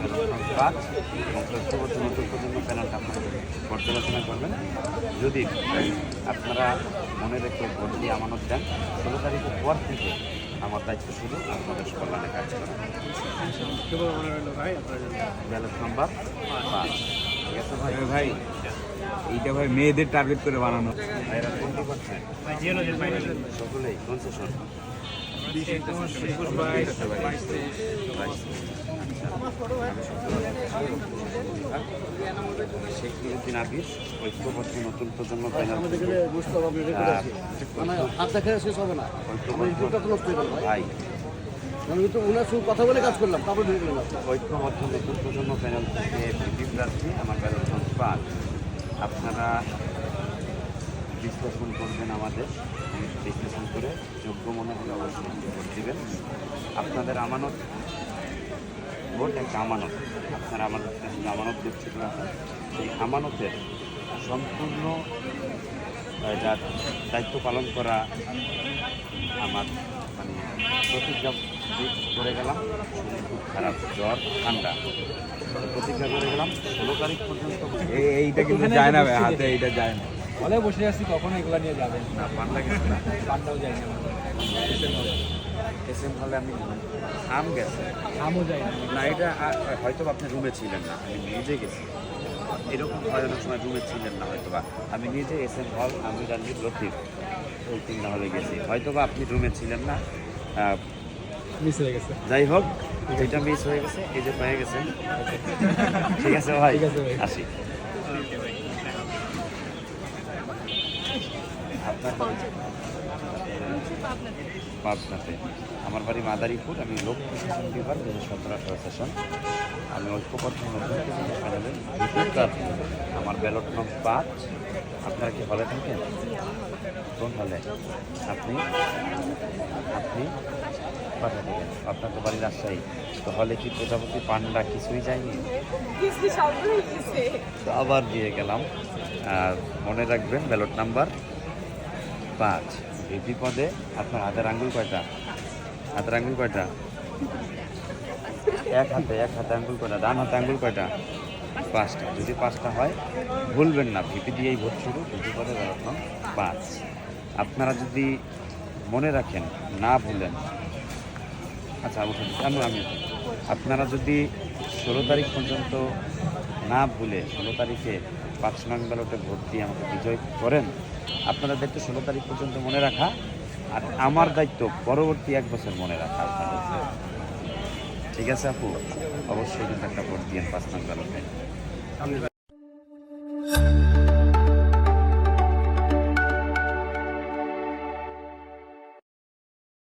বেরোনোর কাজ এবং নতুন প্রজন্ম আপনারা পর্যালোচনা করবেন যদি আপনারা মনে রেখে ভোট দিয়ে আমানত দেন ষোলো তারিখের পর থেকে আমার দায়িত্ব শুধু আপনাদের কল্যাণে কাজ করা। মনে ব্যালট নাম্বার পাঁচ। ঠিক আছে ভাই? ভাই এইটা ভাই মেয়েদের টার্গেট করে বানানো। ভাইরা কোনটি ফাইনাল সকলেই কনসেশন বাইশ আবির ঐক্যবদ্ধ নতুন প্রজন্ম মানে ভাই। আমি কিন্তু ওনার সঙ্গে কথা বলে কাজ করলাম তারপর ঢুকে গেলাম। ঐক্যবদ্ধ নতুন প্রজন্ম প্যানেল থেকে বিপি প্রার্থী আমার পাঁচ আপনারা বিশ্লেষণ করবেন আমাদের বিশ্লেষণ করে যোগ্য মনে হলে অবশ্যই ভোট দিবেন আপনাদের আমানত ভোট একটা আমানত। আপনারা আমাদের কাছে যে আমানত দিচ্ছেন সেই আমানতের সম্পূর্ণ যার দায়িত্ব পালন করা আমার মানে প্রতিজ্ঞা করে গেলাম। খুব খারাপ জ্বর ঠান্ডা। প্রতিজ্ঞা করে গেলাম ষোলো তারিখ পর্যন্ত এই এইটা কিন্তু যায় না হাতে এইটা যায় না। হলে বসে আছি কখনো এগুলা নিয়ে যাবেন না। পান্ডা গেছে। না পান্ডাও যাই না। এস এম হলে আমি আম গেছে। আমও যাই না। না এটা হয়তো আপনি রুমে ছিলেন না আমি নিজে গেছি। এরকম হয় অনেক সময় রুমে ছিলেন না হয়তো বা আমি নিজে এস এম হল আমি রানজিৎ লতিফ ওই তিনটা হলে গেছি। হয়তো বা আপনি রুমে ছিলেন না মিস হয়ে গেছে। যাই হোক এটা মিস হয়ে গেছে এই যে পেয়ে গেছেন। ঠিক আছে ভাই ঠিক আছে ভাই। আসি। আপনার? পাবনাতে। আমার বাড়ি মাদারীপুর আমি লোক প্রশাসন বিভাগ দু হাজার সতেরো আঠারো সেশন আমি ঐক্যবদ্ধ আমার ব্যালট নং পাঁচ। আপনারা কি হলে থাকেন? কোন হলে? আপনি? আপনি? কোথা থেকে আপনার তো বাড়ি রাজশাহী। তো হলে কি প্রজাপতি পান্ডা কিছুই যায়নি? তো আবার দিয়ে গেলাম। আর মনে রাখবেন ব্যালট নাম্বার পাঁচ। ভিপি পদে আপনার হাতের আঙ্গুল কয়টা? হাতের আঙ্গুল কয়টা? এক হাতে এক হাতে আঙ্গুল কয়টা? ডান হাতে আঙ্গুল কয়টা? পাঁচটা। যদি পাঁচটা হয়, ভুলবেন না। ভিপি দিয়েই ভোট শুরু ভিপি পদে ব্যালট পাঁচ। আপনারা যদি মনে রাখেন, না ভুলেন আচ্ছা অবশ্যই আমি আমি আপনারা যদি ষোলো তারিখ পর্যন্ত না ভুলে, ষোলো তারিখে পাঁচ নং ব্যালটে ভোট দিয়ে আমাকে বিজয় করেন। আপনাদের দায়িত্ব ষোলো তারিখ পর্যন্ত মনে রাখা আর আমার দায়িত্ব পরবর্তী এক বছর মনে রাখা আপনাদের। ঠিক আছে আপু? অবশ্যই কিন্তু একটা ভোট দিয়ে পাঁচ নং ব্যালটে।